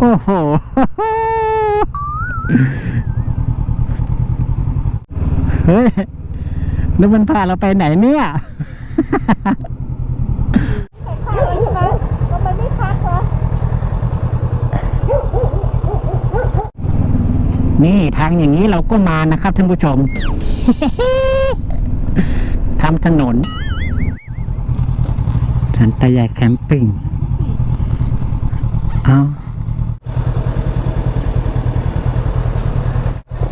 โอ้โห เฮ้ย แล้วมันพาเราไปไหนเนี่ยมันไม่พักเหรอนี่ทางอย่างนี้เราก็มานะครับท่านผู้ชม ทำถนน สันตยายแคมปิ้ง เอา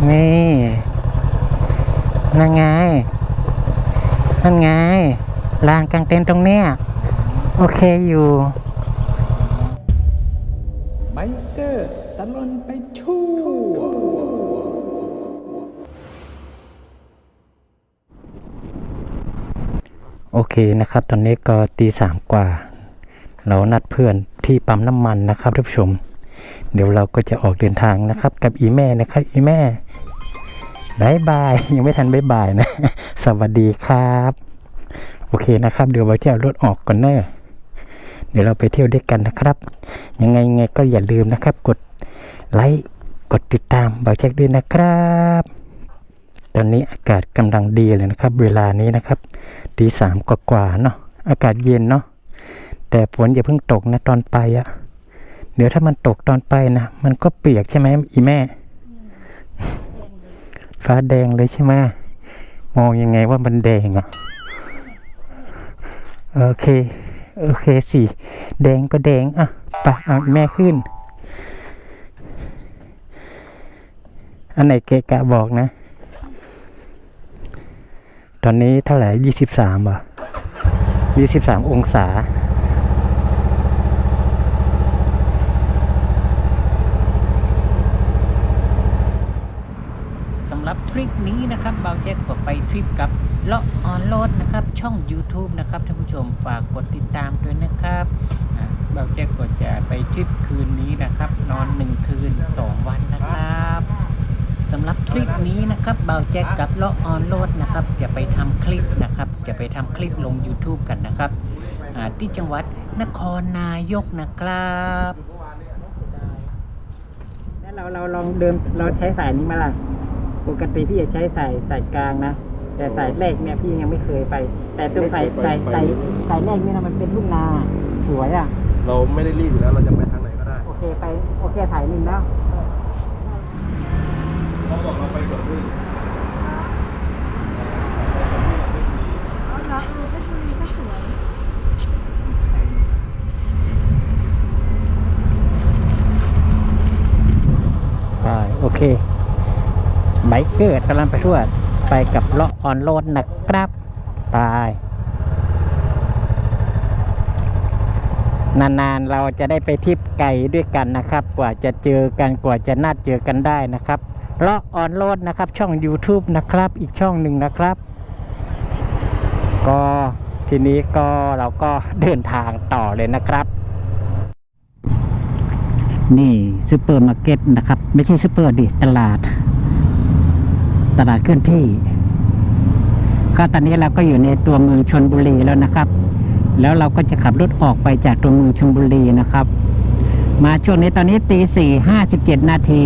นี่นั่นไงนั่นไงลานกลางเต็นท์ตรงเนี้ยโอเคอยู่ไบเกอร์ตลอนไปทั่วโอเคนะครับ ตอนนี้ก็ตีสามกว่า เรานัดเพื่อนที่ปั๊มน้ำมันนะครับท่านผู้ชม เดี๋ยวเราก็จะออกเดินทางนะครับ กับอีแม่นะครับอีแม่ บายบาย ยังไม่ทันบายบายนะ สวัสดีครับ โอเคนะครับ เดี๋ยวเราจะเอารถออกก่อนเนอะเดี๋ยวเราไปเที่ยวด้วยกันนะครับ ยังไงไงก็อย่าลืมนะครับ กดไลค์ กดติดตามบ่าวแจ็คด้วยนะครับ ตอนนี้อากาศกำลังดีเลยนะครับ เวลานี้นะครับตีสามกว่าๆเนาะ อากาศเย็นเนาะ แต่ฝนอย่าเพิ่งตกนะตอนไปอะเดี๋ยวถ้ามันตกตอนไปนะ มันก็เปียกใช่ไหมอีแม่ ฟ้าแดงเลยใช่ไหมมองยังไงว่ามันแดงอะโอเค โอเคสิแดงก็แดงอะไปเอาแม่ขึ้น อันไหนเกะกะบอกนะ ตอนนี้เท่าไหร่ยี่สิบสามอะยี่สิบสามองศา สำหรับ ทริปนี้นะครับเบาแจ็คก็ไปทริปกับเลาะออนโรดนะครับ ช่อง YouTube นะครับท่านผู้ชมฝากกดติดตามด้วยนะครับอ่าเบาแจ็คก็จะไปทริปคืนนี้นะครับ นอนหนึ่งคืนสองวันนะครับสำหรับทริปนี้นะครับเบาแจ็คกับเลาะออนโรดนะครับ จะไปทำคลิปนะครับ จะไปทำคลิปลง YouTube กันนะครับที่จังหวัดนครนายกนะครับแล้วเราเราลองเดินเราใช้สายนี้มาล่ะ ปกติพี่จะใช้สายสายกลางนะ แต่สายแรกเนี่ยพี่ยังไม่เคยไป แต่ตรงสายสายสายสายแรกเนี่ยนะมันเป็นลูกนาสวยอะ เราไม่ได้รีบอยู่แล้วเราจะไปทางไหนก็ได้โอเคไปโอเคสายหนึ่งแล้ว เราบอกเราไปสวนพึ่งอ๋อเหรอเออเพชรบุรีก็สวยไปโอเค ไบเกอร์กำลังไปทั่ว ไปกับเลาะออนโรดนะครับไปนานๆเราจะได้ไปทริปไกลด้วยกันนะครับ กว่าจะเจอกันกว่าจะนัดเจอกันได้นะครับเลาะออนโรดนะครับ ช่อง YouTube นะครับ อีกช่องหนึ่งนะครับ ก็ทีนี้ก็เราก็เดินทางต่อเลยนะครับ นี่ซูเปอร์มาร์เก็ตนะครับ ไม่ใช่ซูเปอร์ดิตลาด ตลาดเคลื่อนที่ก็ตอนนี้เราก็อยู่ในตัวเมืองชนบุรีแล้วนะครับ แล้วเราก็จะขับรถออกไปจากตัวเมืองชนบุรีนะครับ มาช่วงนี้ตอนนี้ตีสี่ห้าสิบเจ็ดนาที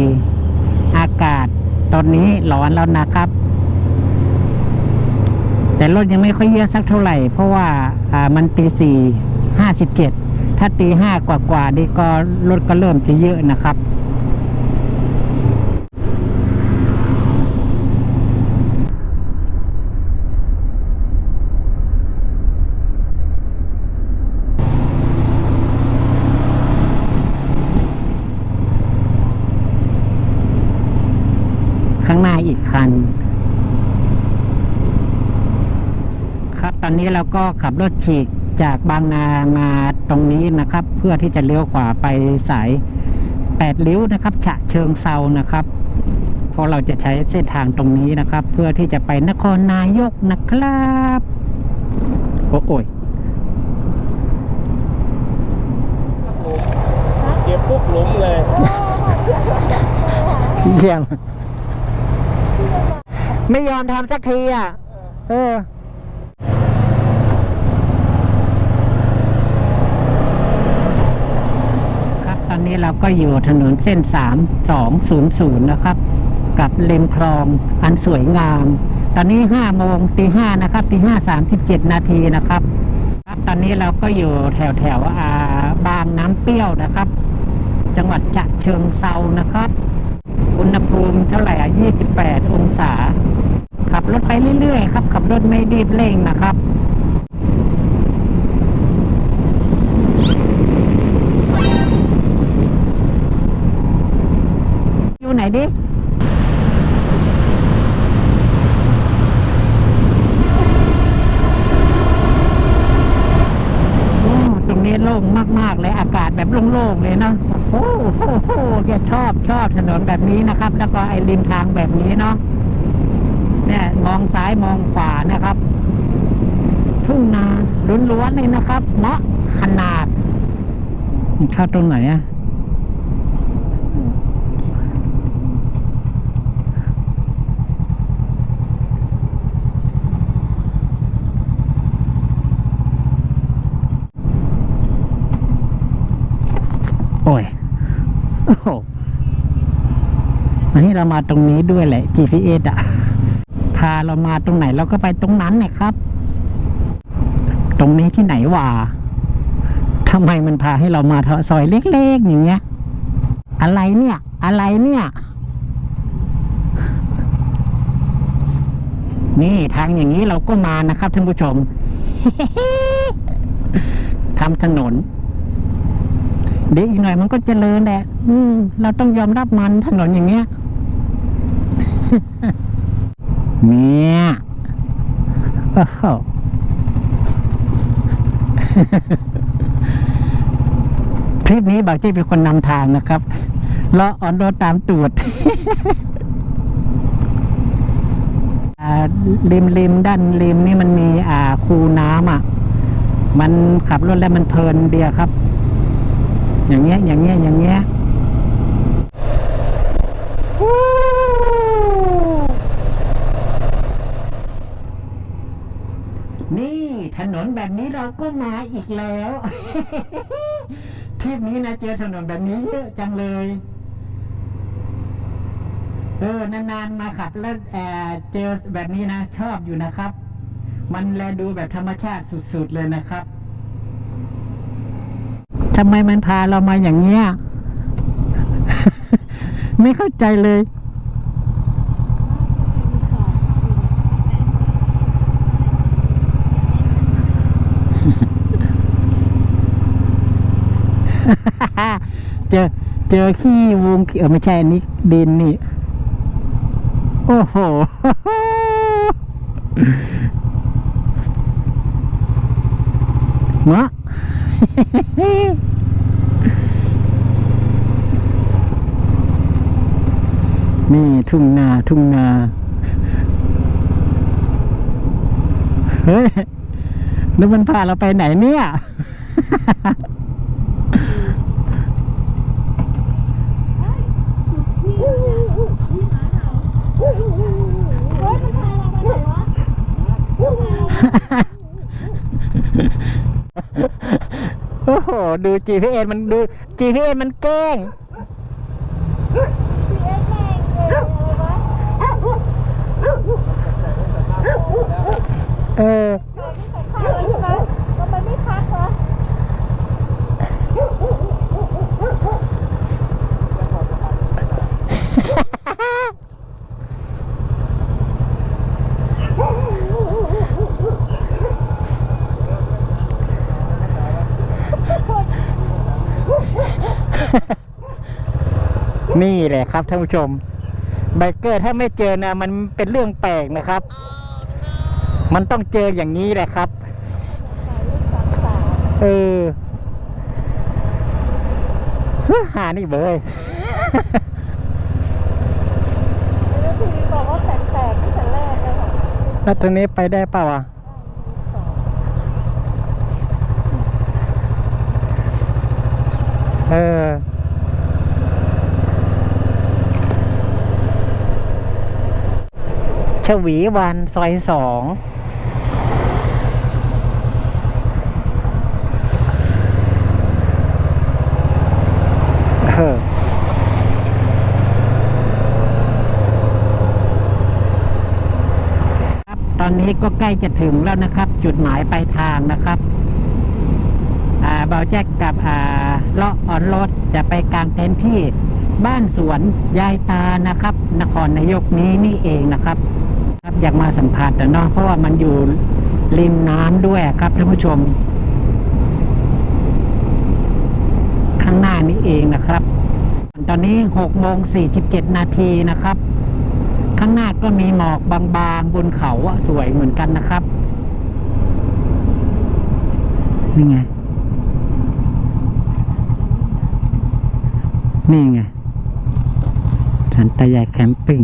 อากาศตอนนี้ร้อนแล้วนะครับ แต่รถยังไม่ค่อยเยอะสักเท่าไหร่ เพราะว่าอ่ามันตีสี่ห้าสิบเจ็ดถ้าตีห้ากว่ากว่านี่ก็รถก็เริ่มจะเยอะนะครับ ข้างหน้าอีกคัน ครับ ตอนนี้เราก็ขับรถฉีกจากบางนามาตรงนี้นะครับ เพื่อที่จะเลี้ยวขวาไปสายแปดริ้วนะครับ ฉะเชิงเซานะครับเพราะเราจะใช้เส้นทางตรงนี้นะครับ เพื่อที่จะไปนครนายกนะครับโอ้โอยเก็บปุ๊บล้มเลยเยี่ยมไม่ยอมทำสักทีอะ เออ ครับ ต ตอ นนี้เราก็อยู่ถนนเส้น 3200 นะครับ กับริมคลองอันสวยงาม ตอนนี้5โมงตี5นะครับตี5 37 นาทีนะครับครับ ตอนนี้เราก็อยู่แถวแถวอาบางน้ำเปรี้ยวนะครับ จังหวัดฉะเชิงเซานะครับ อุณหภูมิเท่าไหร่อะ28 องศา ขับรถไปเรื่อยๆครับ ขับรถไม่รีบเร่งนะครับ อยู่ไห นดิโอ้ตรงนี้โล่งมาก ๆ เลยอากาศแบบโล่ง ๆ เลยนะโอ้โหโอ้แกชอบชอบถนนแบบนี้นะครับ แล้วก็ไอ้ริมทางแบบนี้เนาะเนี่ยมองซ้ายมองขวานะครับ ทุ่งนาล้วนๆเลยนะครับ เหมาะขนาดเข้าตรงไหนอะโอ้ย โอ้โหอันนี้ เรามาตรงนี้ด้วยแหละ GPS อะพาเรามาตรงไหนเราก็ไปตรงนั้นเนี่ยครับ ตรงนี้ที่ไหนวะทำไมมันพาให้เรามาเถอะซอยเล็กๆอย่างเงี้ย อะไรเนี่ย อะไรเนี่ย นี่ทางอย่างนี้เราก็มานะครับท่านผู้ชมทำถนนเดี๋ยวอีกหน่อยมันก็เจริญแหละเราต้องยอมรับมันถนนอย่างเงี้ย เนี่ยโอ้โหทริปนี้บางที่เป็นคนนำทางนะครับเลาะออนโรดตามตูดอ่าริมริมด้านริมนี่มันมีอ่าคูน้ำอะ มันขับรถแล้วมันเพลินเดียครับ อย่างเงี้ยอย่างเงี้ยอย่างเงี้ย นี่ถนนแบบนี้เราก็มาอีกแล้วทริปนี้นะเจอถนนแบบนี้เยอะจังเลย เออนานๆมาขับแล้วเอ่อเจอแบบนี้นะ ชอบอยู่นะครับ มันแลดูแบบธรรมชาติสุดๆเลยนะครับทำไมมันพาเรามาอย่างเงี้ย ไม่เข้าใจเลย เจอเจอขี้วงเออไม่ใช่อันนี้ดินนี่ โอ้โหมะนี่ทุ่งนาทุ่งนาเฮ้ยแล้วมันพาเราไปไหนเนี่ย โอ้โหดู GPS มันดู GPS มันแกล้ง เออ ทำไมไม่พักวะ นี่แหละครับท่านผู้ชมไบเกอร์ถ้าไม่เจอนะ มันเป็นเรื่องแปลกนะครับ มันต้องเจออย่างนี้แหละครับ เออฮึหานี่เบยแล้วทีนี้บอกว่าแตกๆตั้งแต่แรกเลยค่ะแล้วตรงนี้ไปได้เปล่าวะเออ ชวีวันซอยสองเออตอนนี้ก็ใกล้จะถึงแล้วนะครับ จุดหมายปลายทางนะครับเบาแจ็คกับเลาะออนรถจะไปกลางเต็นท์ที่บ้านสวนยายตานะครับ นครนายกนี้นี่เองนะครับ ครับอยากมาสัมผัสนะเนาะเพราะว่ามันอยู่ริมน้ำด้วยครับท่านผู้ชม ข้างหน้านี้เองนะครับ ตอนนี้6โมง47นาทีนะครับ ข้างหน้าก็มีหมอกบางๆ บนเขาสวยเหมือนกันนะครับนี่ไงนี่ไงสันตยายแคมปิ้ง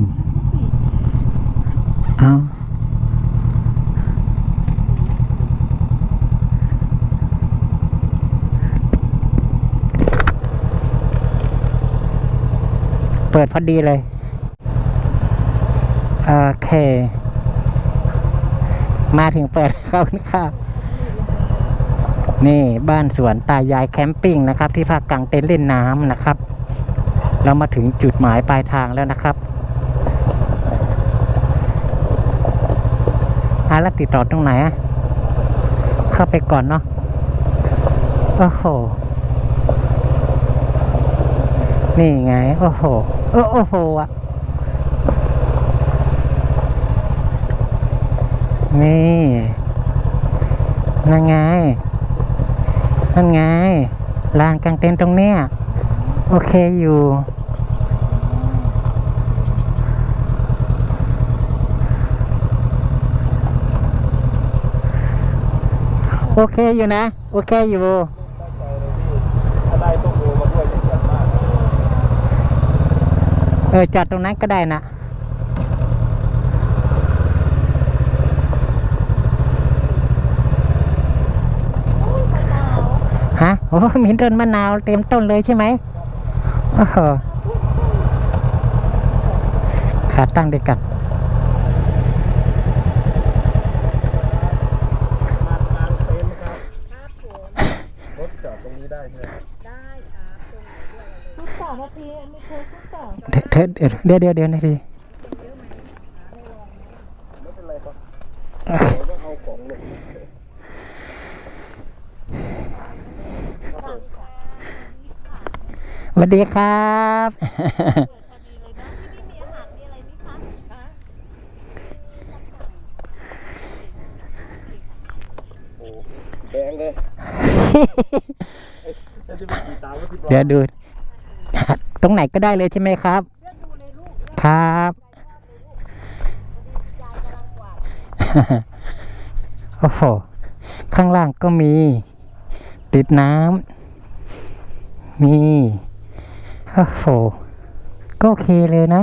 เอาเปิดพอดีเลยโอเค มาถึงเปิดเข้าค่ะ นี่บ้านสวนตายายแคมปิ้งนะครับ ที่ภาคกลางเต็นท์เล่นน้ำนะครับ เรามาถึงจุดหมายปลายทางแล้วนะครับอา แล้วติดต่อตรงไหนอะเข้าไปก่อนเนาะโอ้โห นี่ไง โอ้โหเออโอ้โหอะนี่นั่นไง นั่นไงลานกลางเต็นท์ตรงเนี้ย โอเคอยู่ โอเคอยู่นะ โอเคอยู่ถ้าได้ต้มโอมาด้วยจะเยี่ยมากเออจอดตรงนั้นก็ได้นะฮะโอ้มีต้นมะนาวเต็มต้นเลยใช่ไหมโอ้โหขาตั้งด้วยกัน ลานกลางเต็นท์ครับรถจอดตรงนี้ได้ใช่ไหม ชุดสองนาทีอันนี้คือชุดสอง เดี๋ยวเดี๋ยวเดี๋ยวเดี๋ยวนาทีไม่เป็นไรครับเราก็เอาของลงสวัสดีครับ แดงเลยไอ้ที่มันตีตามก็ที่เดี๋ยวดู ตรงไหนก็ได้เลยใช่ไหมครับ ครับ โอ้โห ข้างล่างก็มี ติดน้ำ มี โอ้โห ก็โอเคเลยนะ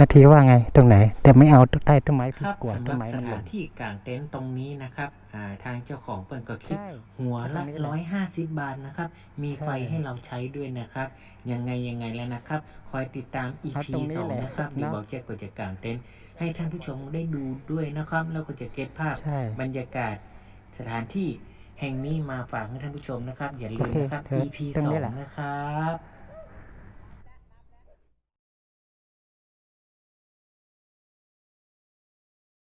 นาทีว่าไงตรงไหน แต่ไม่เอาใต้ต้นไม้พี่ครับกลัวสำหต้รันบไม้สมันหถาล่นนที่กางเต็นท์ตรงนี้นะครับอ่าทางเจ้าของเปิ่นก็คิดใช่หัวละตรงนี้เลยร้อยห้าสิบบาทนะครับ มีไฟใช่ให้เราใช้ด้วยนะครับ ยังไงยังไงแล้วนะครับ คอยติดตามครับ EP ตรงนี้สองแหละนะครับเนอะดีบอกแจ็คก็จะกางเต็นท์ให้ท่านผู้ชมได้ดูด้วยนะครับ แล้วก็จะเก็ตภาพใช่บรรยากาศสถานที่แห่งนี้มาฝากให้ท่านผู้ชมนะครับ อย่าลืมโอเคนะครับเธอ EP ตรงสอนี้งแหละนะครับ